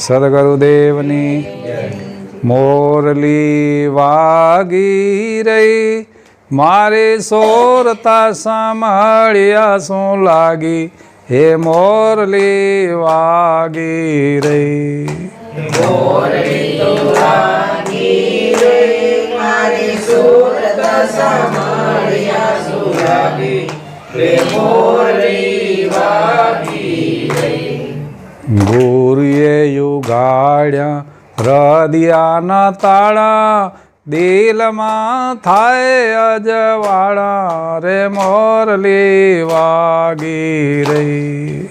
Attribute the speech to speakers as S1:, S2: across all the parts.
S1: સદગુરુદેવની મોરલી વાગી રહી. મારે સોરતા સાંભળ્યા શું લાગી? હે મોરલી વાગી રહી. ગુરુએ યુગાડ્યા હૃદયાના તાળા દિલમાં થાય અજવાળા રે મોરલી વાગી રહી.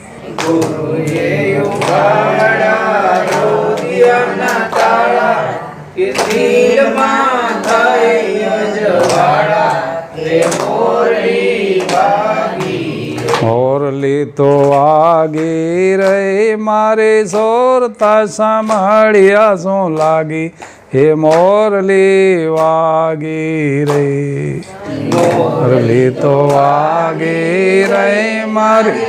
S1: મોરલી તો વાગી રહી, મારે સોરતા સાંભળ્યા શું લાગી? હે મોરલી વાગી રહી. મોરલી તો વાગી રહી, મારી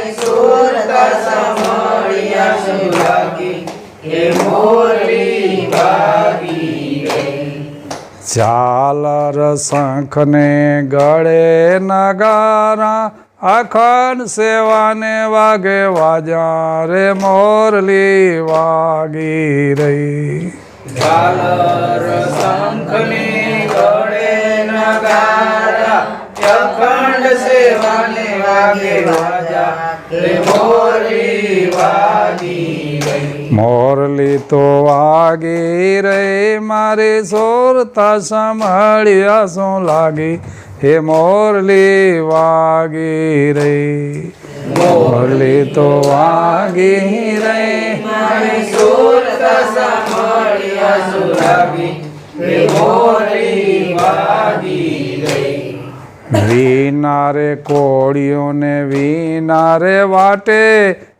S1: ચાલર શંખને ગળે નગારા અખંડ સેવાને વાગે વાજા રે મોરલી વાગી રહી.
S2: અખંડ સેવાને વાગે વાજા રે મોરલી વાગી રહી.
S1: મોરલી તો વાગી રહી મારી સોરતા સંભળ્યા શું લાગી? હે મોરલી વાગી રહી. મોરલી તો વાગી
S2: રે
S1: વિનારે કોળીઓને વિનારે વાટે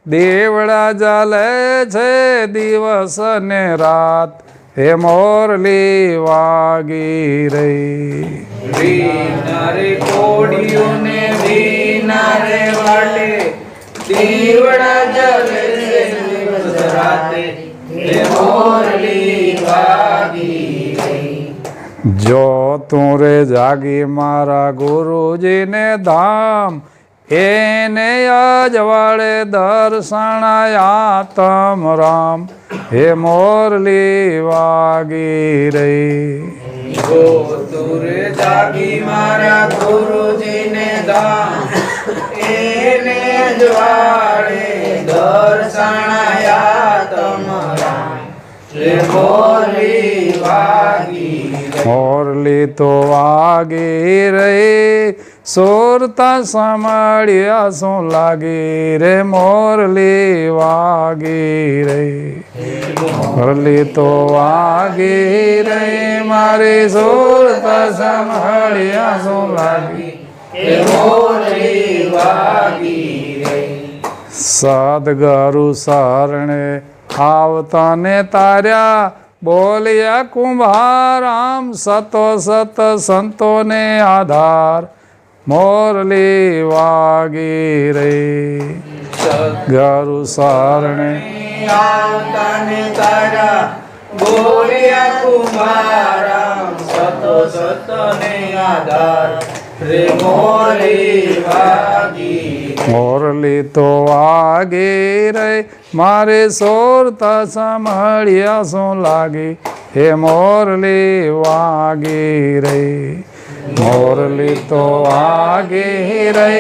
S1: દેવડા ચાલે છે દિવસ ને રાત. હે મોરલી વાગી રહી.
S2: વીનારે કોડીઓને વીનારે વાટે દીવડા જલે છે દિવસ રાતે. મોરલી વાગી રહી.
S1: જો તું રે જાગી મારા ગુરુજીને ધામ એને અજવાળે દર્શણયા તમ રામ. હે મોરલી વાગી રહી.
S2: જાગી મારા ગુરુજીને દામ એને જવાડે તમ રામ. હે મોરલી વાગી રહી.
S1: તો વાગી રે સોરતા સાંભળ્યા શું લાગે રે મોરલી વાગે રે. મોરલી તો વાગે રે, મારે સોરતા સાંભળ્યા શું લાગે
S2: રે મોરલી વાગી રહી
S1: સદગરુ આવતાને તાર્યા બોલ્યા કુંભારામ સતો સત સંતોને આધાર. મોરલી વાગી રે ગરુ શરણે.
S2: બોલ્યા કુમારા સતો સતને આધાર. રે મોરલી વાગી
S1: મોરલી તો વાગે રે. મારે સોરતા સાંભળ્યા શું લાગે? હે મોરલી વાગે રે. મોરલી તો વાગે રે.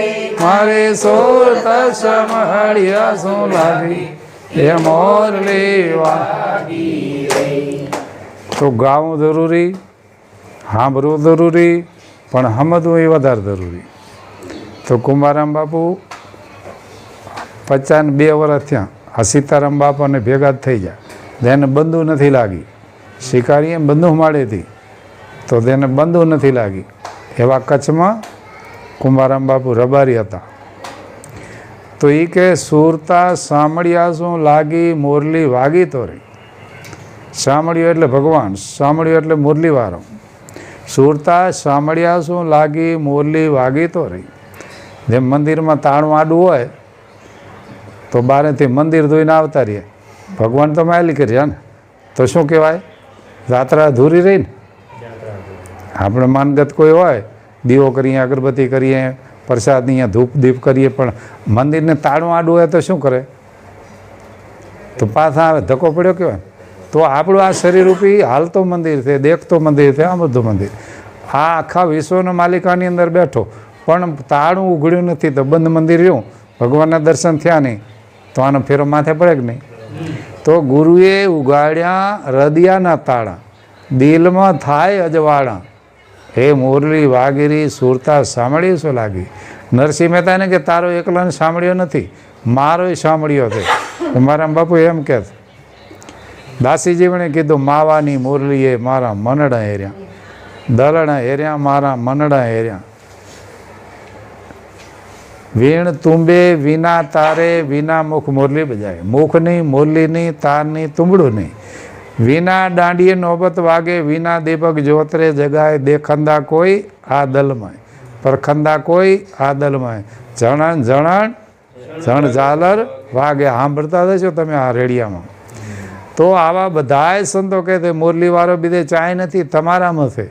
S1: મારે સોરતા સાંભળ્યા શું લાગે? હે મોરલી વાગી તો ગાવું જરૂરી, સાંભળવું જરૂરી, પણ સમજવું એ વધારે જરૂરી. તો કુંભારામ બાપુ પચાસ બે વર્ષ થયા. આ સીતારામ બાપાને ભેગા થઈ ગયા. તેને બંધુ નથી લાગી. શિકારીએ બંધુ માળેથી તો તેને બંધુ નથી લાગી. એવા કચ્છમાં કુંભારામ બાપુ રબારી હતા. તો એ કે સુરતા સાંભળ્યા શું લાગી મોરલી વાગી તો રહી. સાંભળ્યું એટલે ભગવાન, સાંભળ્યું એટલે મુરલીવાળો સુરતા સાંભળ્યા શું લાગી મોરલી વાગી તો રહી. જેમ મંદિરમાં તાણું આડું હોય, તો બારેથી મંદિર ધોઈને આવતા રહીએ. ભગવાન તો માયલી કર્યા ને. તો શું કહેવાય? રાત્રા અધૂરી રહી ને આપણે માનગત કોઈ હોય, દીવો કરીએ, અગરબત્તી કરીએ પ્રસાદ અહીંયા ધૂપ દીપ કરીએ, પણ મંદિરને તાળું આડું હોય તો શું કરે? તો પાછા આવે, ધક્કો પડ્યો કહેવાય તો આપણું આ શરીરરૂપી હાલતો મંદિર છે, દેખતો મંદિર છે, આ બધું મંદિર. આ આખા વિશ્વના માલિકાની અંદર બેઠો. પણ તાળું ઉઘડ્યું નથી તો બંધ મંદિર રહ્યું. ભગવાનના દર્શન થયા નહીં. તો આનો ફેરો માથે પડે કે નહીં? તો ગુરુએ ઉગાડ્યા હૃદયાના તાળા. દિલમાં થાય અજવાળા. હે મોરલી વાગીરી સુરતા સાંભળ્યું શું લાગી? નરસિંહ મહેતાને કે તારો એકલાને સાંભળ્યો નથી? મારોય સાંભળ્યો છે. મારા બાપુ એમ કે દાસીજીવણે કીધું, માવાની મુરલીએ મારા મનડા હેર્યા. દલણા હેર્યા, મારા મનડા હેર્યા. વીણ તુંબે વિના તારે, વિના મુખ મોરલી બજાય. મુખ નહીં મુરલી નહીં તાર નહીં વિના દાંડીએ નોબત વાગે, વિના દીપક જોતરે જગાય. દેખંદા કોઈ આ દલમાં પરખંદા કોઈ આ દલમાં જણણ જણણ જણ ઝાલર વાગે. સાંભળતા જશો તમે આ રેડિયામાં. તો આવા બધાય સંતો કહે છે મુરલીવાળો બીજે ચાય નથી, તમારામાં છે.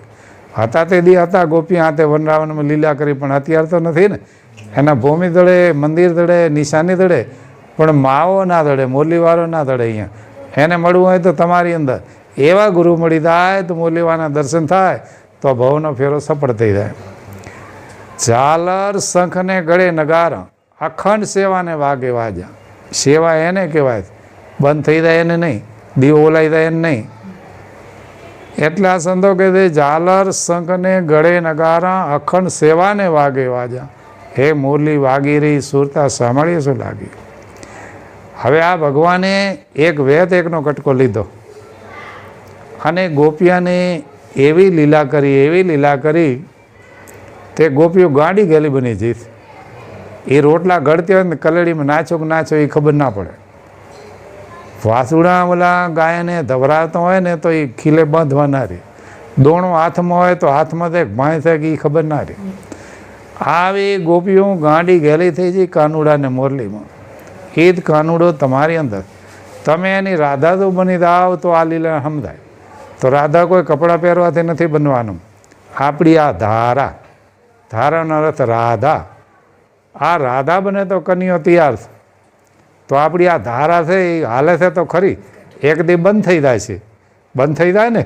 S1: હતા તે દી હતા, ગોપી હાથે વનરાવનમાં લીલા કરી, પણ અત્યારે તો નથી ને. એના ભૂમિ દળે, મંદિર દળે, નિશાની દળે, પણ માવો ના દળે, મોરલીવાળો ના દળે અહીંયા. એને મળવું હોય તો તમારી અંદર. એવા ગુરુ મળી જાય તો મુરલીવાના દર્શન થાય, તો ભવનો ફેરો સફળ થઈ જાય. ઝાલર શંખને ગળે નગાર. અખંડ સેવાને વાગે વાજા. સેવા એને કહેવાય. બંધ થઈ જાય એને નહીં. દીવો ઓલાઈ જાય એને નહીં. એટલા સંતો કહે છે, ઝાલર શંખને ગળે નગારા, અખંડ સેવાને વાગે વાજા. હે મુરલી વાગી રહી સુરતા સાંભળીએ શું લાગી? હવે આ ભગવાને એક વેત એકનો કટકો લીધો. અને ગોપિયાને એવી લીલા કરી, એવી લીલા કરી, તે ગોપીઓ ગાડી ગયેલી બની જીત. એ રોટલા ગળતી હોય ને કલડીમાં નાચો કે નાચો એ ખબર ના પડે. વાસુડા ઓલા ગાયને ધવરાતો હોય ને તો એ ખીલે બાંધવા ના રહે દોણો હાથમાં હોય તો હાથમાં તે ભાઈ થાય કે એ ખબર ના રહે આવી ગોપીઓ ગાંડી ગેલી થઈ જઈ કાનુડાને મોરલીમાં. એ જ કાનુડો તમારી અંદર. તમે એની રાધા તો બની દાવ તો આ લીલા સમજાય. તો રાધા કોઈ કપડાં પહેરવાથી નથી બનવાનું. આપણી આ ધારા, ધારાનો અર્થ રાધા. આ રાધા બને તો કન્યો તૈયાર છે. તો આપણી આ ધારા છે એ હાલે છે તો ખરી. એક દી બંધ થઈ જાય છે. બંધ થઈ જાય ને?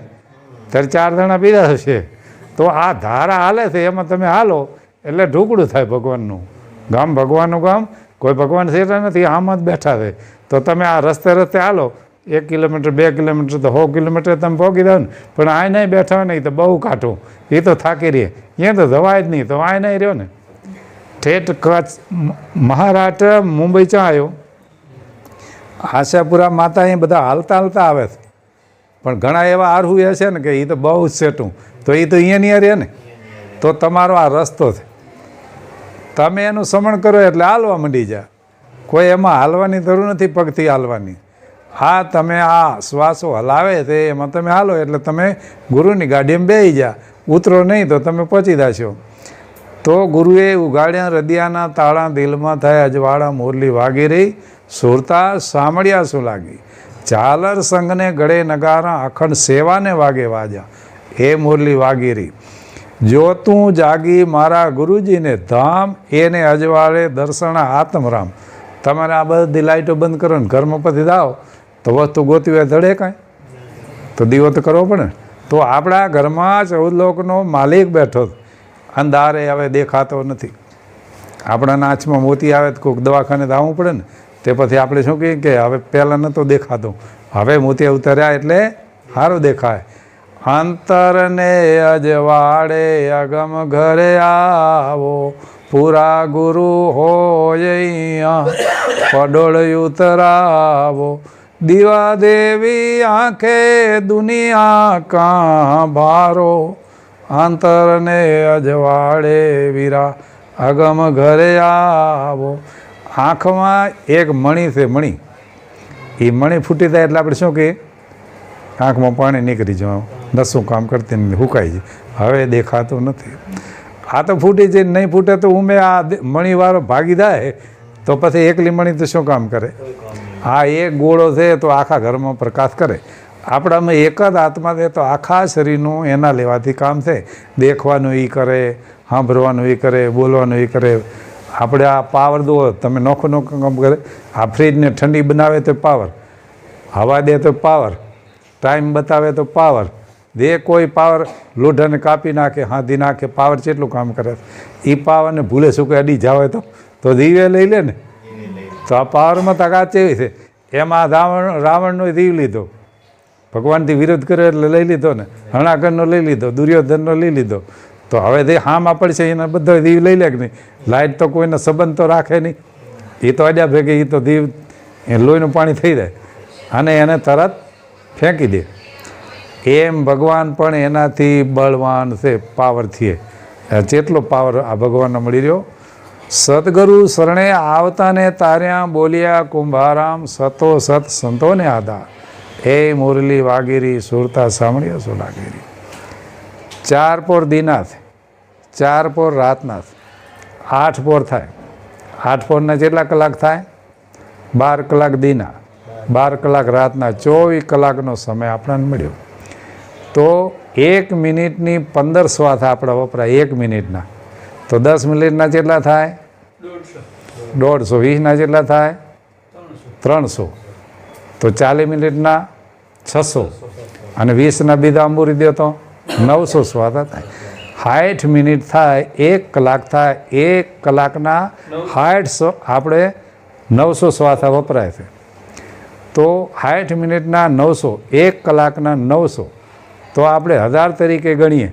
S1: ત્યારે ચાર જણા પીધા હશે. તો આ ધારા હાલે છે, એમાં તમે હાલો. એટલે ઢુકડું થાય ભગવાનનું. ગામ ભગવાનનું ગામ, કોઈ ભગવાન સેટા નથી, આમ જ બેઠા છે. તો તમે આ રસ્તે રસ્તે હાલો, એક કિલોમીટર, બે કિલોમીટર તો સો કિલોમીટર તમે પહોંચી દો ને. પણ આ નહીં બેઠા હોય ને એ તો બહુ કાઢું એ તો થાકી રહે. અહીંયા તો જવાય જ નહીં, તો આ નહીં રહ્યો ને. ઠેઠ કચ્છ મહારાષ્ટ્ર, મુંબઈ ચા આવ્યો આશાપુરા માતા અહીં બધા હાલતા હાલતા આવે છે. પણ ઘણા એવા આરહુ એ છે ને કે એ તો બહુ જ સેટું તો એ તો અહીંયા નહીં રહે ને? તો તમારો આ રસ્તો છે. તમે એનું સમણ કરો એટલે હાલવા માંડી જા. કોઈ એમાં હાલવાની જરૂર નથી પગથી હાલવાની. હા, તમે આ શ્વાસો હલાવે તે એમાં તમે હાલો એટલે તમે ગુરુની ગાડીમાં બેસી જા. ઉતરો નહીં તો તમે પહોંચી જશો. તો ગુરુએ ઉગાડ્યા હૃદયાના તાળા દિલમાં થાય, અજવાળા મોરલી વાગી રહી. સુરતા સાંભળ્યા શું લાગી? ઝાલર સંઘને ગળે નગારા, અખંડ સેવાને વાગે વાજા. એ મુરલી વાગી રહી. જો તું જાગી મારા ગુરુજીને ધામ, એને અજવાળે દર્શન આત્મરામ. તમારે આ બધી લાઈટો બંધ કરો ને ઘરમાં પછી જાઓ, તો વસ્તુ ગોતી હોય ધડે કાંઈ. તો દીવો તો કરવો પડે તો આપણા ઘરમાં ચૌદ લોકનો માલિક બેઠો અંધારે હવે દેખાતો નથી. આપણા નાચમાં મોતી આવે તો કોઈક દવાખાને તો આવવું પડે ને. તે પછી આપણે શું કહીએ કે હવે પહેલાં નહોતો દેખાતો. હવે મોતી ઉતર્યા એટલે સારું દેખાય. અંતરને અજવાડે અગમ ઘરે આવો. પૂરા ગુરુ હોય પડોળ ઉતરાવો. દીવા દેવી આંખે દુનિયા કાં ભારો. અંતરને અજવાડે વીરા, અગમ ઘરે આવો. આંખમાં એક મણી છે, મણી. એ મણી ફૂટી જાય એટલે આપણે શું કહીએ? આંખમાં પાણી નીકળી જવાનું. નસું કામ કરતી નથી હુકાઈ હવે દેખાતું નથી. આ તો ફૂટી જાય નહીં ફૂટે તો ઉમે આ મણીવાળો ભાગી જાય, તો પછી એકલી મણી તો શું કામ કરે? આ એક ગોળો છે તો આખા ઘરમાં પ્રકાશ કરે. આપણામાં એક જ આત્મા છે તો આખા શરીરનું એના લેવાથી કામ છે. દેખવાનું એ કરે, સાંભળવાનું એ કરે, બોલવાનું એ કરે. આપણે આ પાવર દો, તમે નોખું નોખું કામ કરે. આ ફ્રીજને ઠંડી બનાવે તો પાવર, હવા દે તો પાવર, ટાઈમ બતાવે તો પાવર. જે કોઈ પાવર લોઢાને કાપી નાખે, હાંધી નાખે, પાવર કેટલું કામ કરે એ પાવરને ભૂલે શું અડી જાવે તો? તો દીવે લઈ લે ને. તો આ પાવરમાં તાકાત કેવી છે. એમાં રાવણ, રાવણનો દીવ લીધો. ભગવાનથી વિરોધ કર્યો એટલે લઈ લીધો ને. હણાકરનો લઈ લીધો, દુર્યોધનનો લઈ લીધો. તો હવે તે હામાં પડશે, એના બધા દીવ લઈ લે કે નહીં? લાઈટ તો કોઈનો સંબંધ તો રાખે નહીં. એ તો અડ્યા ભેગે એ તો દીવ, એ લોહીનું પાણી થઈ જાય. અને એને તરત ફેંકી દે. એમ ભગવાન પણ એનાથી બળવાન છે પાવરથી જેટલો પાવર આ ભગવાનને મળી રહ્યો. સદગુરુ શરણે આવતાને તાર્યા બોલ્યા, કુંભારામ, સતો સત સંતોને આધાર. હે મુરલી વાગીરી સુરતા સાંભળ્યો સોલાગીરી ચાર પોર દિનાથ, ચાર પોર રાતનાથ, આઠ પોર થાય. આઠ પોરના કેટલા કલાક થાય? બાર કલાક દીના, બાર કલાક રાતના, ચોવીસ કલાકનો સમય આપણને મળ્યો. તો એક મિનિટની પંદર સ્વાથ આપણા વપરાય, એક મિનિટના. તો દસ મિનિટના જેટલા થાય?
S2: દોઢસો.
S1: વીસના જેટલા થાય? ત્રણસો. તો ચાલીસ મિનિટના છસો. અને વીસના બીજા અંબુરી દો તો નવસો સ્વાદા થાય. સાઠ મિનિટ થાય, એક કલાક થાય. એક કલાકના સાઠ આપણે નવસો સ્વાથા વપરાય છે. તો સાઠ મિનિટના નવસો, એક કલાકના નવસો. તો આપણે હજાર તરીકે ગણીએ.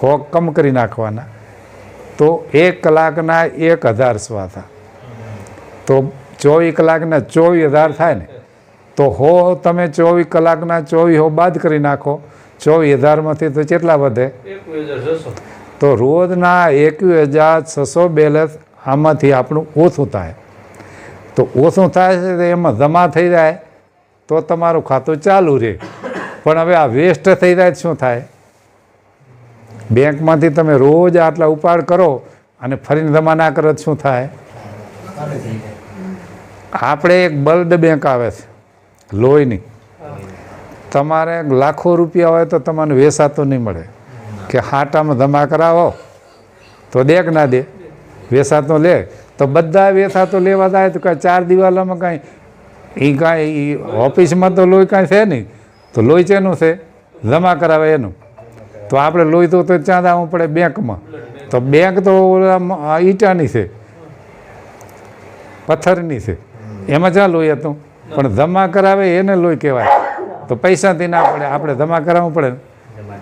S1: હો કમ કરી નાખવાના. તો એક કલાકના એક હજાર સ્વાથા તો ચોવીસ કલાકના ચોવીસ હજાર થાય ને. તો હો તમે ચોવીસ કલાકના ચોવીસ હો બાદ કરી નાખો. ચોવીસ હજારમાંથી તો કેટલા વધે? તો રોજના એકવીસ હજાર છસો બેલેન્સ આમાંથી આપણું ઓછું થાય. તો ઓછું થાય છે એમાં જમા થઈ જાય. તો તમારું ખાતું ચાલુ રહે. પણ હવે આ વેસ્ટ થઈ જાય શું થાય? બેંકમાંથી તમે રોજ આટલા ઉપાડ કરો અને ફરીને જમા ના કરો શું થાય? આપણે એક બલ્ડ બેંક આવે છે, લોહીની. તમારે લાખો રૂપિયા હોય તો તમને વેસાતો નહીં મળે. કે હાટામાં જમા કરાવો, તો દે કે ના દે, વેસાતો લે. તો બધા વેસાતો લેવા જાય તો કાંઈ ચાર દિવાલામાં કાંઈ એ કાંઈ ઓફિસમાં તો લોહી કાંઈ છે નહીં. તો લોહી ચેનું છે? જમા કરાવે એનું. તો આપણે લોહી તો તો આવવું પડે બેંકમાં. તો બેંક તો ઈંટાની છે. પથ્થરની છે. એમાં જ્યાં લોહી હતું. પણ જમા કરાવે એને લોહી કહેવાય. તો પૈસાથી ના પડે. આપણે જમા કરાવવું પડે.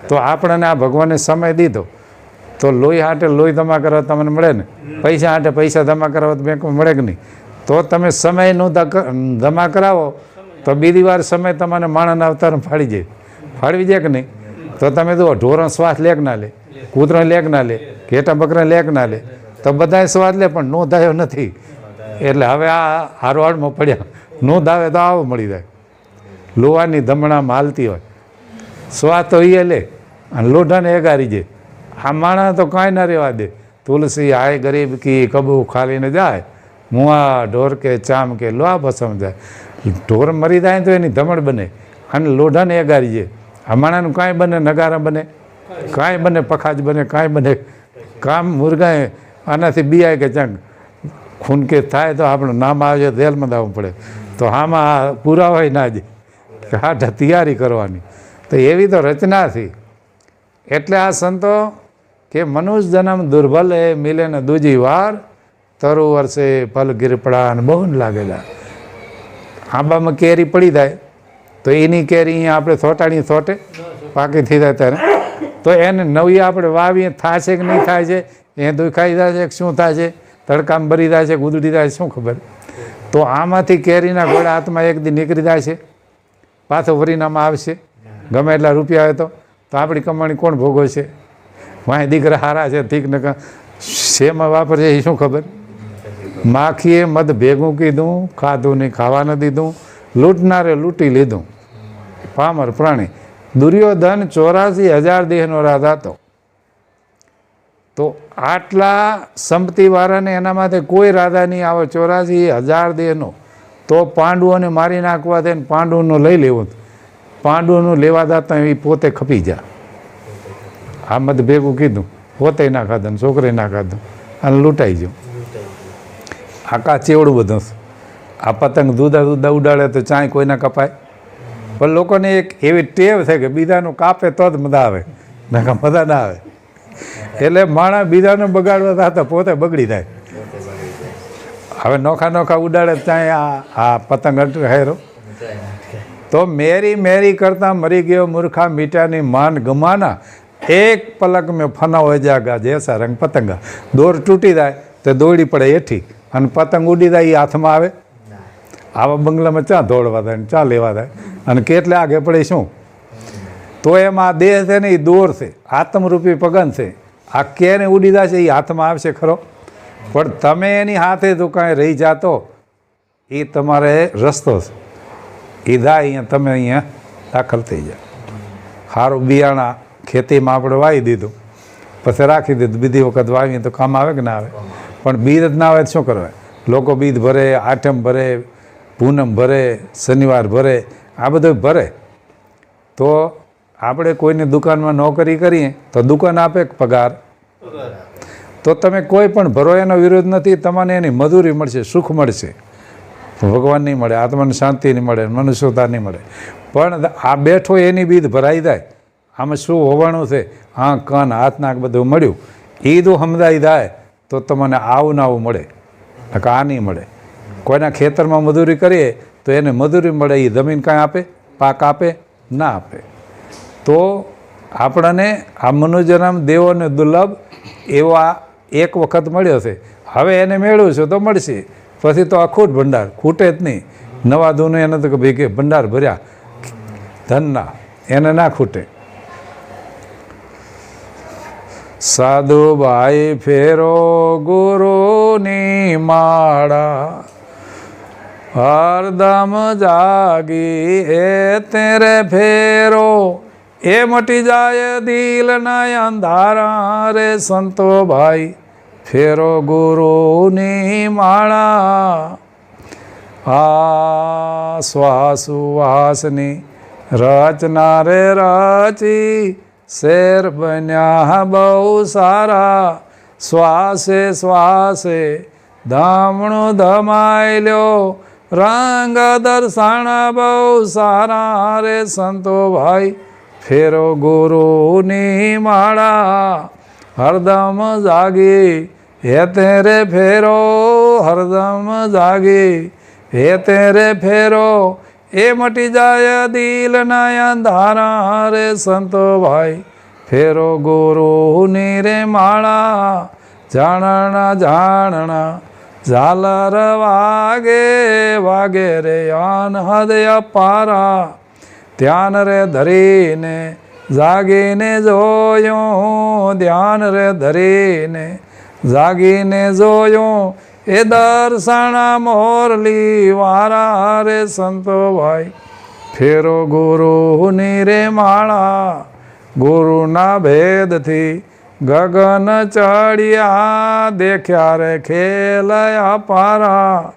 S1: તો આપણને આ ભગવાને સમય દીધો. તો લોહી હાટે લોહી જમા કરવા તમને મળે ને? પૈસા હાટે પૈસા જમા કરાવો તો બેંકમાં મળે કે નહીં? તો તમે સમયનું જમા કરાવો. તો બીજી વાર સમય તમને માણસના અવતાર ફાડી જાય ફાળવી જાય કે નહીં? તો તમે જુઓ, ઢોરણ શ્વાસ લે કે ના લે, કૂતરો લે કે ના લે, ઘેટા બકરા લે કે ના લે. તો બધાય શ્વાસ લે, પણ નોંધાયો નથી. એટલે હવે આ હારવાડમાં પડ્યા. નોંધાવે તો આવો મળી જાય. લોહાની ધમણામાં હાલતી હોય. સ્વાદ તો એ લે, અને લોઢાને એગારી જાય આ માણસ તો કાંઈ ના રહેવા દે. તુલસી આય ગરીબ કી કબૂ ખાલીને જાય. મુઆ, ઢોર કે ચામ કે લોહા ભસમ જાય. ઢોર મરી જાય તો એની ધમણ બને. અને લોઢાને એગારી જાય આ માણસનું કાંઈ બને, નગારા બને. કાંઈ બને, પખાજ બને, કાંઈ બને. કામ મુરગાએ આનાથી બિયાય કે ચંગ ખૂનકે થાય તો આપણું નામ આવે છે જેલમાં દાવવું પડે. તો આમાં આ પુરાવાય ના જ. કે હા તૈયારી કરવાની. તો એવી તો રચના હતી એટલે આ સંતો કે મનુષ્ય જન્મ દુર્બલ એ મિલે ને દૂજી વાર તરુ વર્ષે પલ ગીરપડા અને બહુ ન લાગેલા. આંબામાં કેરી પડી જાય, તો એની કેરી અહીંયા આપણે સોટાણી થોટે પાકી થઈ જાય ત્યારે. તો એને નવી આપણે વાવીએ છે કે નહીં થાય છે એ દુખાઈ જાય છે કે શું થાય છે તડકામાં ભરી જાય છે કે ઉદડી જાય શું ખબર. તો આમાંથી કેરીના ગોળા હાથમાં એક દી નીકળી જાય છે, પાછો વરીનામાં આવશે. ગમે એટલા રૂપિયા હોય તો તો આપણી કમાણી કોણ ભોગવશે? વાંય દીકરા હારા છે, ઠીક ન શેમાં વાપરશે એ શું ખબર? માખીએ મધ ભેગું કીધું, ખાધું નહીં, ખાવા ન દીધું, લૂંટનારે લૂંટી લીધું. પામર પ્રાણી. દુર્યોધન ચોરાસી હજાર દેહનો રાજા હતો. તો આટલા સંપત્તિવાળાને એના માટે કોઈ રાજા નહીં આવે, ચોરાસી હજાર દેહનો. તો પાંડવોને મારી નાખવા દે ને પાંડવોનું લઈ લેવું. પાંડુનું લેવા દાતા એ પોતે ખપી જા આ મત ભેગું કીધું, પોતે ના ખાધું ને છોકરે ના ખાધું અને લૂંટાઈ ગયું. આકા ચેવડું બધું. આ પતંગ દૂધા દૂધા ઉડાડે તો ચાય કોઈને કપાય. પણ લોકોને એક એવી ટેવ છે કે બીજાનું કાપે તો જ મજા આવે. નાખા મજા ના આવે. એટલે માણસ બીજાને બગાડવા થતા પોતે બગડી જાય. હવે નોખા નોખા ઉડાડે ત્યાં આ આ પતંગ હેરો. તો મેરી મેરી કરતાં મરી ગયો મૂર્ખા મીઠાની માન ગમાના. એક પલક મેં ફના હોય જાગા જૈસા રંગ પતંગા. દોર તૂટી જાય તો દોડી પડે એઠી. અને પતંગ ઉડી જાય એ હાથમાં આવે. આવા બંગલામાં ચા દોડવા થાય ચા લેવા થાય અને કેટલે આગે પડે શું? તો એમાં દેહ છે ને એ દોર છે. આત્મરૂપી પગન છે. આ ક્યારે ઉડી જશે એ હાથમાં આવશે ખરો? પણ તમે એની હાથે તો કાંઈ રહી જાતો એ તમારે રસ્તો છે. એ દા અહીંયા, તમે અહીંયા દાખલ થઈ જાય સારું બિયાણા ખેતીમાં આપણે વાવી દીધું. પછી રાખી દીધું. બીજી વખત વાવીએ તો કામ આવે કે ના આવે? પણ બીજ જ ના આવે તો શું કરવા લોકો બીજ ભરે, આઠમ ભરે, પૂનમ ભરે, શનિવાર ભરે, આ બધું ભરે. તો આપણે કોઈને દુકાનમાં નોકરી કરીએ તો દુકાન આપે પગાર? તો તમે કોઈ પણ ભરો, એનો વિરોધ નથી, તમને એની મજૂરી મળશે, સુખ મળશે. ભગવાન નહીં મળે, આત્માને શાંતિ નહીં મળે, મનુષ્યતા નહીં મળે. પણ આ બેઠો એની બીજ ભરાઈ જાય. આમાં શું હોવાનું છે? આંખ, કાન, હાથ, નાક બધું મળ્યું. એ તો સમજાઈ જાય. તો તમને આવું ને આવું મળે. નકર આ નહીં મળે. કોઈના ખેતરમાં મજૂરી કરીએ તો એને મજૂરી મળે એ જમીન કાંઈ આપે, પાક આપે, ના આપે. તો આપણને આ મનુજનમ દેવોને દુર્લભ એવા એક વખત મળ્યો છે. હવે એને મેળવ્યું છે તો મળશે. પછી તો અખૂટ ભંડાર, ખૂટે જ નહીં. નવા ધૂને એને તો કે ભંડાર ભર્યા. ધનના, એને ના ખૂટે. સાધુ ભાઈ ફેરો ગુરુની માળા. હરદમ જાગી એ તેરે ફેરો. એ મટી જાય દિલ ના અંધારા રે સંતો ભાઈ. ફેરો ગુરુની માળા. આ શ્વાસુવાસની રચના રે રચી શેર બન્યા બહુ સારા. શ્વાસે શ્વાસે ધામણું ધમાઈ લ્યો રંગ દર્શાણા બહુ સારા રે સંતો ભાઈ. ફેરો ગુરુની માળા હરદમ જાગી. હે તેરે ફેરો હરદમ જાગી. હે તેરે ફેરો એ મટી જાય દિલના અંધારા રે સંતો ભાઈ. ફેરો ગુરુની રે માળા, જાણણા જાણણા, ઝાલર વાગે વાગે રે અન હૃદય પારા ધ્યાન રે ધરીને, જાગીને જોયું, ધ્યાન રે ધરીને, જાગીને જોયું એ દર્શના મોરલી વારા રે સંતો ભાઈ ફેરો ગુરુની રે માળા ગુરુના ભેદથી ગગન ચડિયા દેખ્યા રે ખેલયા પારા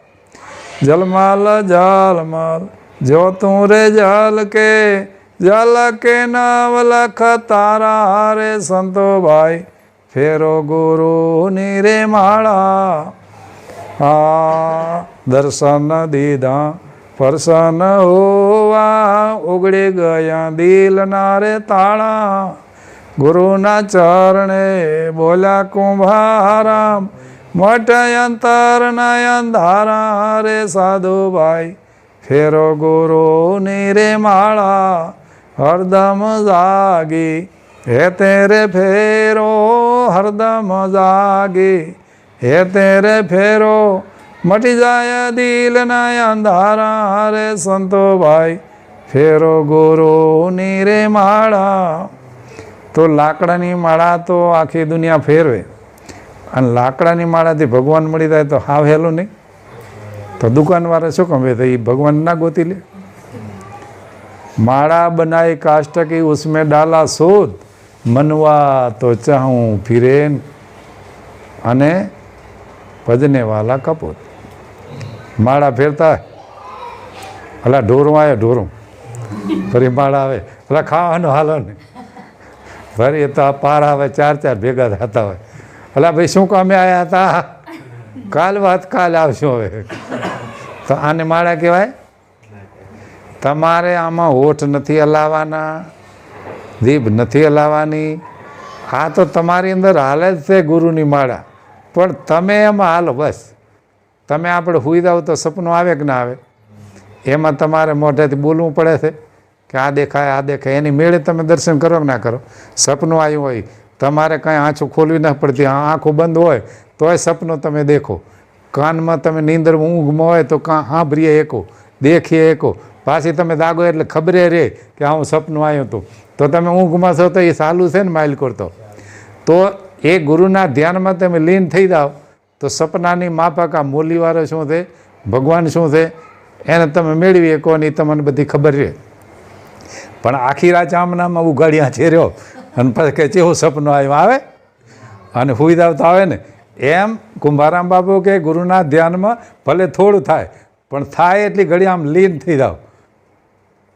S1: જલમાલ જલમાલ જો તું રે જલ કે જલ કે નવ લખ તારા રે સંતો ભાઈ ફેરો ગુરુની રે માળા આ દર્શન દીધા પરસન હોવા ઉગડી ગયા દિલના રે તાળા, ગુરુના ચરણે બોલ્યા, કુંભારામ, મોટા અંતર અંધારા રે સાધુ ભાઈ, ફેરો ગુરુની રે માળા, હરદમ જાગી, હે તેરે ફેરો હરદમ જાગી હે તેરે ફેરો, મટી જાય દિલના અંધારા રે સંતો ભાઈ, ફેરો ગોરોની રે માળા. તો લાકડાની માળા તો આખી દુનિયા ફેરવે. અને લાકડાની માળાથી ભગવાન મળી જાય તો હાવ હેલું નહીં. તો દુકાનવાળા શું કમે તો એ ભગવાન ના ગોતી લે. માળા બનાય કાષ્ટકી, ઉસમે ડાલા શોધ. મનવા તો ચાહું ફિરેન. અને ભજને વાલા કપૂત માળા ફેરતા અલા ઢોરું આવે ઢોરું. ફરી માળા આવે. અલા ખાવાનું હાલો ને. ફરી તો આ પાર આવે, ચાર ચાર ભેગા થતા હોય. અલા ભાઈ, શું કામે આવ્યા હતા? કાલ વાત કાલ આવશું હવે. તો આને માળા કહેવાય? તમારે આમાં હોઠ નથી હલાવવાના, દીપ નથી હલાવવાની. આ તો તમારી અંદર હાલે જ છે ગુરુની માળા. પણ તમે એમાં હાલો, બસ. તમે આપણે હુઈ દાવ તો સપનું આવે કે ના આવે? એમાં તમારે મોઢેથી બોલવું પડે છે કે આ દેખાય આ દેખાય. એની મેળે તમે દર્શન કરો કે ના કરો? સપનું આવ્યું હોય, તમારે કાંઈ આંછું ખોલવી ના પડતી. આંખું બંધ હોય, તોય સપનું તમે દેખો. કાનમાં તમે નીંદર ઊંઘમાં હોય તો કાં સાંભળીએ એકો, દેખીએ એકો. પાછી તમે દાગો એટલે ખબરે રહે કે હું સપનું આવ્યું હતું. તો તમે ઊંઘમાં છો તો એ સાલું છે ને, માઇલ કરતો. તો એ ગુરુના ધ્યાનમાં તમે લીન થઈ જાઓ, તો સપનાની માફક આ મૂલીવાળો શું છે? ભગવાન શું છે? એને તમે મેળવી શકો તમને બધી ખબર રહે. પણ આખી રાત આમનામાં ઉગાડ્યા છે રહ્યો, અને પછી કે કેવું સપનું આવ્યું, આવે? અને હુઈ તો આવે ને. એમ કુંભારામ બાપુ કે ગુરુના ધ્યાનમાં ભલે થોડું થાય, પણ થાય એટલી ઘડી આમ લીન થઈ જાઓ.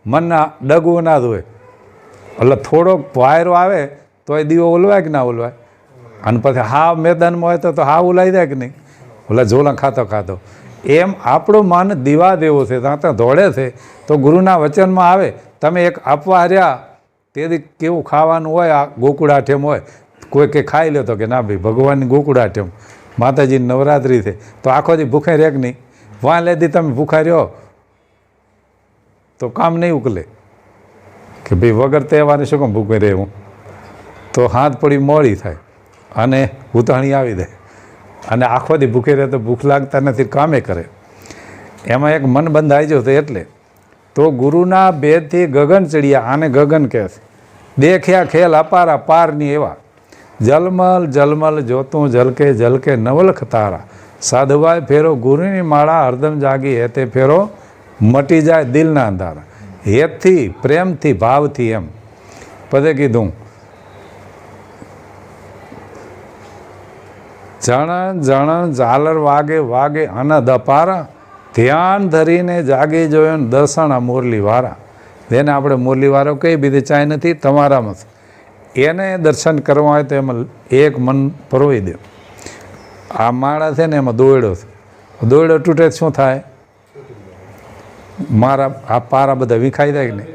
S1: મનના ડગવું ના ધોય એટલે થોડોક વાયરો આવે તો એ દીવો ઓલવાય કે ના ઓલવાય? અને પછી હા મેદાનમાં હોય તો હા ઉલાઈ જાય કે નહીં? ઓલા ઝોલા ખાતો ખાતો. એમ આપણું મન દીવા દેવો છે ત્યાં ત્યાં દોડે છે, તો ગુરુના વચનમાં આવે, તમે એક આપવા હાર્યા, તેથી કેવું ખાવાનું હોય, આ ગોકુળાઠેમ હોય, કોઈ કે ખાઈ લેતો કે ના ભાઈ, ભગવાનની ગોકુળાઠેમ માતાજી નવરાત્રિ છે, તો આખો દી ભૂખે રહે કે નહીં? વાં લેતી તમે ભૂખા રહ્યો, તો કામ નહીં ઉકલે. કે ભાઈ વગર તહેવારે શું કામ ભૂખે રહે હું તો હાથ પડી મોડી થાય. અને ઉતાણી આવી દે. અને આખો દી ભૂખે રહે તો ભૂખ લાગતા નથી, કામે કરે. એમાં એક મન બંધાઈ જતો એટલે તો ગુરુના ભેદથી ગગન ચડ્યા, આને ગગન કહે દેખ્યા ખેલ અપારા પારની એવા. જલમલ જલમલ જોતું જલકે જલકે નવલખ તારા. સાધુભાઈ ફેરો ગુરુની માળા હરદમ જાગી, હેતે ફેરો મટી જાય દિલના અંધારા. હેતથી, પ્રેમથી, ભાવથી એમ. પદે કીધું જણ જણ, ઝાલર વાગે વાગે અનદ અપારા ધ્યાન ધરીને જાગી જોયો ને દર્શન આ મુરલી વાળા જેને આપણે મુરલી વાળો કઈ બીજે ચાય નથી, તમારામાં. એને દર્શન કરવા હોય તો એમાં એક મન પરોવી દે. આ માળા છે ને એમાં દોયડો છે. દોયડો તૂટે શું થાય? મારા, આ પારા બધા વિખાઈ જાય કે નહીં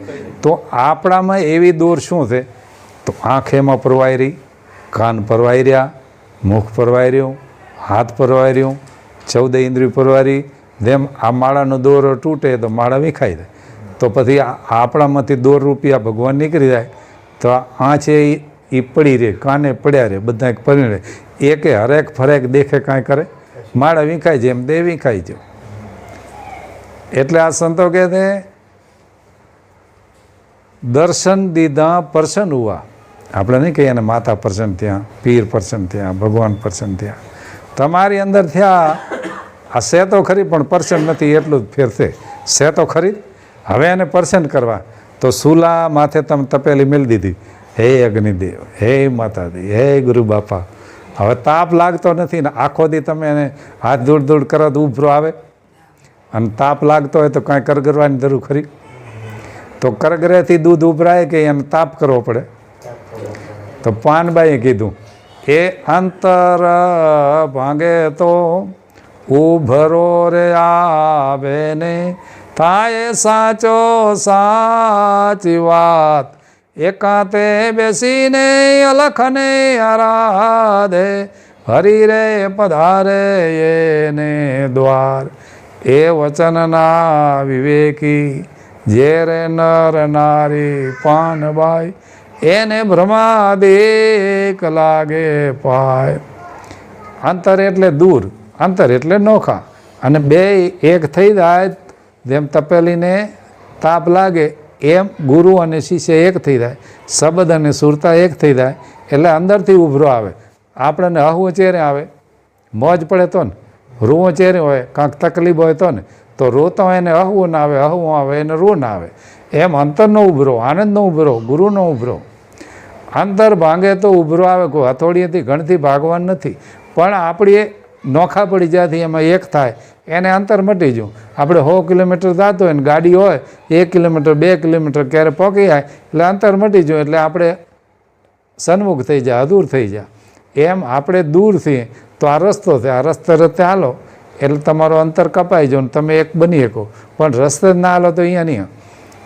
S1: તો આપણામાં એવી દોર શું છે? તો આંખ એમાં પરવાઈ રહી, કાન પરવાઈ રહ્યા મુખ પરવાઈ રહ્યું, હાથ પરવાઈ રહ્યું, ચૌદ ઇન્દ્રિય પરવારી, જેમ આ માળાનો દોરો તૂટે તો માળા વિખાઈ જાય. તો પછી આપણામાંથી દોર રૂપિયા ભગવાન નીકળી જાય, તો આ છે એ પડી રહે, કાને પડ્યા રહે, બધા પડી રહે. એકે હરેક ફરેક દેખે કાંઈ કરે, માળા વિંખાય જેમ દે વિખાઈ છે. એટલે આ સંતો કહે છે, દર્શન દીધા પરસન હુઆ. આપણે નહીં કહીએ ને માતા પ્રસન્ન થયા, પીર પ્રસન્ન થયા, ભગવાન પ્રસન્ન થયા. તમારી અંદર થયા, આ સે તો ખરી પણ પરસન નથી, એટલું જ ફેર છે. સે તો ખરી હવે એને પરસન કરવા. તો સુલા માથે તમે તપેલી મેળ દીધી. હે અગ્નિદેવ, હે માતાજી, હે ગુરુ બાપા. હવે તાપ લાગતો નથી ને આખો દી તમે એને હાથ ધૂળ ધૂળ કરો તો ઉભરો આવે. અને તાપ લાગતો હોય તો કાંઈ કરગરવાની જરૂર ખરી? તો કરગરેથી દૂધ ઉભરાય કે એને તાપ કરવો પડે? તો પાનબાઈએ કીધું એ અંતર ભાંગે તો ઉભરો રે આવે ને થાય સાચો સાચી વાત એકાંતે બેસીને અલખને આરાધે હરી રે પધારે એને દ્વાર એ વચનના વિવેકી જે રે નર નારી પાનબાઈ એને ભ્રમાદેક લાગે પાય. અંતર એટલે દૂર, અંતર એટલે નોખા. અને બે એક થઈ જાય, જેમ તપેલીને તાપ લાગે, એમ ગુરુ અને શિષ્ય એક થઈ જાય. શબ્દ અને સુરતા એક થઈ જાય, એટલે અંદરથી ઉભરો આવે. આપણને હહવું ચેરે આવે. મોજ પડે તો ને રૂવો ચેરે હોય કાંઈક તકલીફ હોય તો ને, તો રોતો એને હહવું ના આવે હહવું આવે, એને રૂ ના આવે. એમ અંતરનો ઉભરો, આનંદનો ઉભરો, ગુરુનો ઉભરો. અંતર ભાંગે તો ઉભરો આવે હથોડીએથી ઘણથી ભાગવાન નથી. પણ આપણી નોખા પડી જ્યાંથી એમાં એક થાય, એને અંતર મટી જવું આપણે સો કિલોમીટર જતો હોય ને ગાડી હોય, એક કિલોમીટર, બે કિલોમીટર ક્યારે પહોંચી જાય, એટલે અંતર મટી જવું એટલે આપણે સન્મુખ થઈ જાય અધૂર થઈ જાય એમ આપણે દૂરથી તો આ રસ્તો છે, આ રસ્તે રસ્તે હાલો. એટલે તમારો અંતર કપાઈ ને તમે એક બની શકો. પણ રસ્તે જ ના હાલો તો અહીંયા નહીં.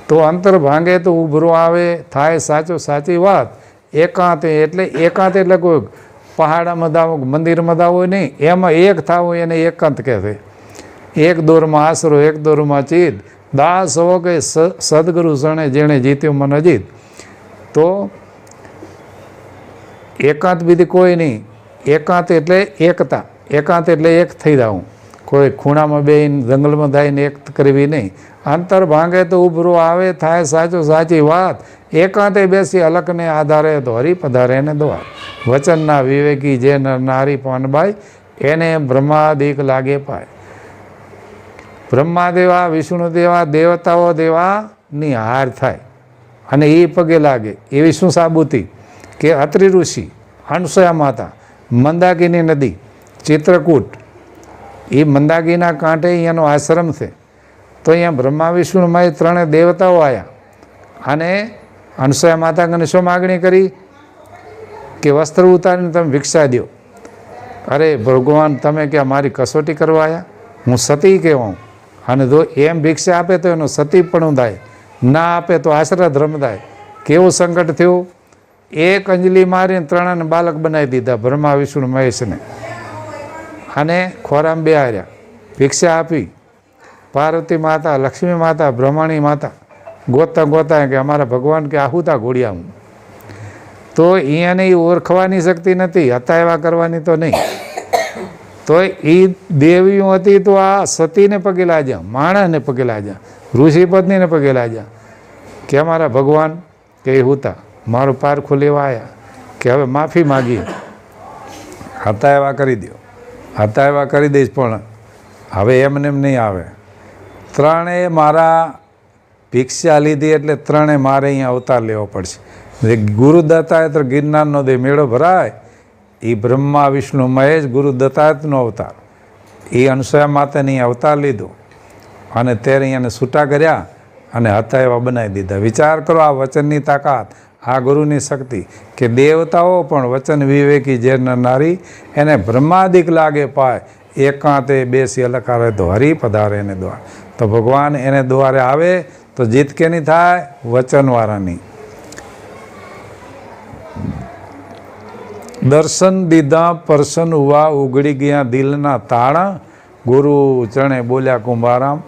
S1: તો અંતર ભાંગે તો ઉભરો આવે, થાય સાચો સાચી વાત. એકાંતે એટલે એકાંત એટલે કોઈ પહાડામાં દાવો, મંદિરમાં દાવો નહીં. એમાં એક થવું એને એકાંત કહે એક દોરમાં આશરો, એક દોરમાં ચિત દાસ હો કે સદગુરુ સણે જેણે જીત્યું મને જીત તો એકાંત બીજી કોઈ નહીં. એકાંત એટલે એકતા. એકાંત એટલે એક થઈ જાઉં. કોઈ ખૂણામાં બેહીને, જંગલમાં થઈને એક કરવી નહીં. અંતર ભાંગે તો ઉભરો આવે, થાય સાચું સાચી વાત. એકાંતે બેસી અલકને આધારે હરી પધારે ને દ્વાર વચનના વિવેકી જે નર પાનબાઈ, એને બ્રહ્માદિક લાગે પાય. બ્રહ્માદેવા, વિષ્ણુદેવા, દેવતાઓ દેવાની હાર થાય. અને એ પગે લાગે. એવી શું સાબુતી? કે અત્રિ ઋષિ અણસયા માતા, મંદાકીની નદી, ચિત્રકૂટ. એ મંદાકીના કાંઠે અહીંયાનો આશ્રમ છે. તો અહીંયા બ્રહ્મા વિષ્ણુમાં એ ત્રણે દેવતાઓ આવ્યા અને હંસયા માતા કને શું માગણી કરી? કે વસ્ત્ર ઉતારીને તમે ભિક્ષા દો અરે ભગવાન, તમે કે મારી કસોટી કરવા આવ્યા હું સતી કહેવાઉં. અને જો એમ ભિક્ષા આપે તો એનો સતી પણ થાય ના આપે તો આશરા ધર્મ થાય કેવું સંકટ થયું? એક અંજલી મારીને ત્રણને બાલક બનાવી દીધા બ્રહ્મા, વિષ્ણુ, મહેશને. અને ખોરામ બે હાર્યા ભિક્ષા આપી. પાર્વતી માતા, લક્ષ્મી માતા, બ્રહ્માણી માતા ગોતા ગોતા કે અમારા ભગવાન કે આહુતા ઘોડિયા હું. તો અહીંયાને એ ઓળખવાની શક્તિ નથી, હતા એવા કરવાની તો નહીં. તો એ દેવીઓ હતી તો આ સતીને પગે લાજ્યા માણસને પગે લાજ્યા ઋષિ પત્નીને પગે લાજ્યા કે અમારા ભગવાન કે એ હુતા મારો પારખું લેવા આવ્યા કે હવે માફી માગી હતા એવા કરી દો હતા એવા કરી દઈશ પણ હવે એમને એમ નહીં આવે. ત્રણેય મારા ભિક્ષા લીધી એટલે ત્રણે મારે અહીંયા અવતાર લેવો પડશે. જે ગુરુ દત્તાત્ર ગિરનારનો જે મેળો ભરાય એ બ્રહ્મા, વિષ્ણુ, મહેશ ગુરુ દત્તાત્રનો અવતાર. એ અનુસયા માતાની અવતાર લીધો અને ત્યારે અહીંયાને છૂટા કર્યા અને હતા એવા બનાવી દીધા. વિચાર કરો આ વચનની તાકાત, આ ગુરુની શક્તિ કે દેવતાઓ પણ વચન વિવેકી જે નારી એને બ્રહ્માદિક લાગે પાય, એકાંતે બેસી અલકારે તો હરી પધારે એને દ્વાર. તો ભગવાન એને દ્વારે આવે તો જીત કેની થાય? વચનવાળાની દર્શન દીધા પરસન ઉવા ઉગડી ગયા દિલના તાળા ગુરુ ચરણે બોલ્યા, કુંભારામ,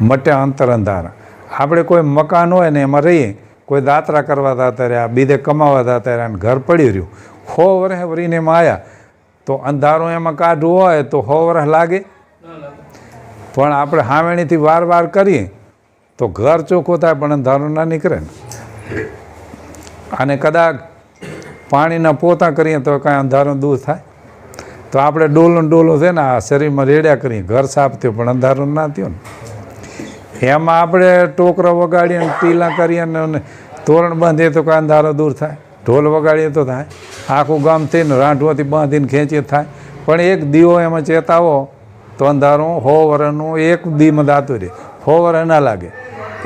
S1: મટ્યા અંતર અંધારા આપણે કોઈ મકાન હોય ને એમાં રહીએ, કોઈ દાતરા કરવા દાતા રહ્યા, બીજે કમાવા દાતા રહ્યા ઘર પડી રહ્યું. હો વર્ષ વરીને એમાં આવ્યા તો અંધારું એમાં કાઢવું હોય તો હો વરહ લાગે. પણ આપણે હાવેણીથી વાર વાર કરીએ, તો ઘર ચોખ્ખું થાય, પણ અંધારું ના નીકળે ને. અને કદાચ પાણીના પોતા કરીએ તો કાંઈ અંધારું દૂર થાય. તો આપણે ડોલો ડોલું છે ને, આ શરીરમાં રેડ્યા કરીએ. ઘર સાફ થયું, પણ અંધારું ના થયું ને. એમાં આપણે ટોકરો વગાડીએ ને ટીલા કરીએ ને તોરણ બાંધીએ તો કાંઈ અંધારો દૂર થાય. ઢોલ વગાડીએ તો થાય. આખું ગામ થઈને રાંઢવાથી બાંધીને ખેંચીએ થાય. પણ એક દીવો એમાં ચેતાવો તો અંધારું હો વરણનું એક દીમાં દાતું રહે હો વરણ ના લાગે.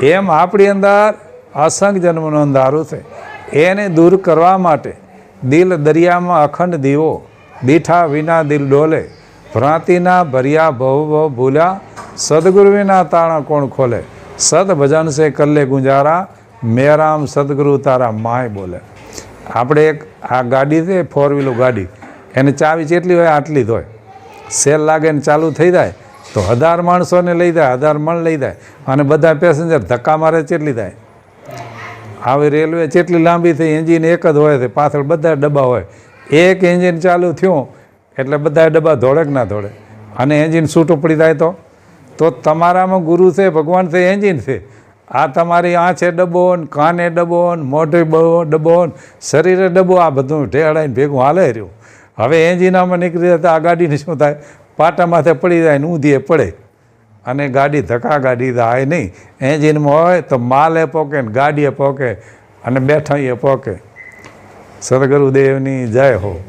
S1: એમ આપણી અંદર અસંગ જન્મનું અંધારું છે. એને દૂર કરવા માટે દિલ દરિયામાં અખંડ દીવો, દીઠા વિના દિલ ડોલે, ભ્રાંતિના ભર્યા ભવ ભવ ભૂલ્યા, સદગુરુ વિના તાણા કોણ ખોલે? સદ ભજન સે કલ્લે ગુંજારા, મેરામ સદગુરુ તારા માય બોલે. આપણે એક આ ગાડી છે ફોર વ્હીલર ગાડી. એને ચાવી જેટલી હોય આટલી જ હોય. સેલ લાગે ને ચાલુ થઈ જાય, તો હજાર માણસોને લઈ જાય, હજાર મણ લઈ જાય, અને બધા પેસેન્જર ધક્કા મારે ચેટલી થાય? આવી રેલવે જેટલી લાંબી થઈ, એન્જિન એક જ હોય છે, પાછળ બધા ડબ્બા હોય. એક એન્જિન ચાલુ થયું, એટલે બધા ડબ્બા ધોળે કે ના ધોળે? અને એન્જિન છૂટું પડી જાય તો? તો તમારામાં ગુરુ છે, ભગવાન છે, એન્જિન છે. આ તમારી આંખે ડબ્બો ને કાને ડબ્બો ને મોઢે ડબ્બો ને શરીરે ડબ્બો, આ બધું ઢેળાઈને ભેગું હાલે રહ્યું. હવે એન્જિન આમાં નીકળી જાય તો આ ગાડીને શું થાય? પાટા માથે પડી જાય ને ઊંધીએ પડે. અને ગાડી ધક્કા ગાડી થાય નહીં. એન્જિનમાં હોય તો માલે પોકે ને ગાડીએ પોકે અને બેઠાઈએ પોકે. સદગુરુદેવની જય હો.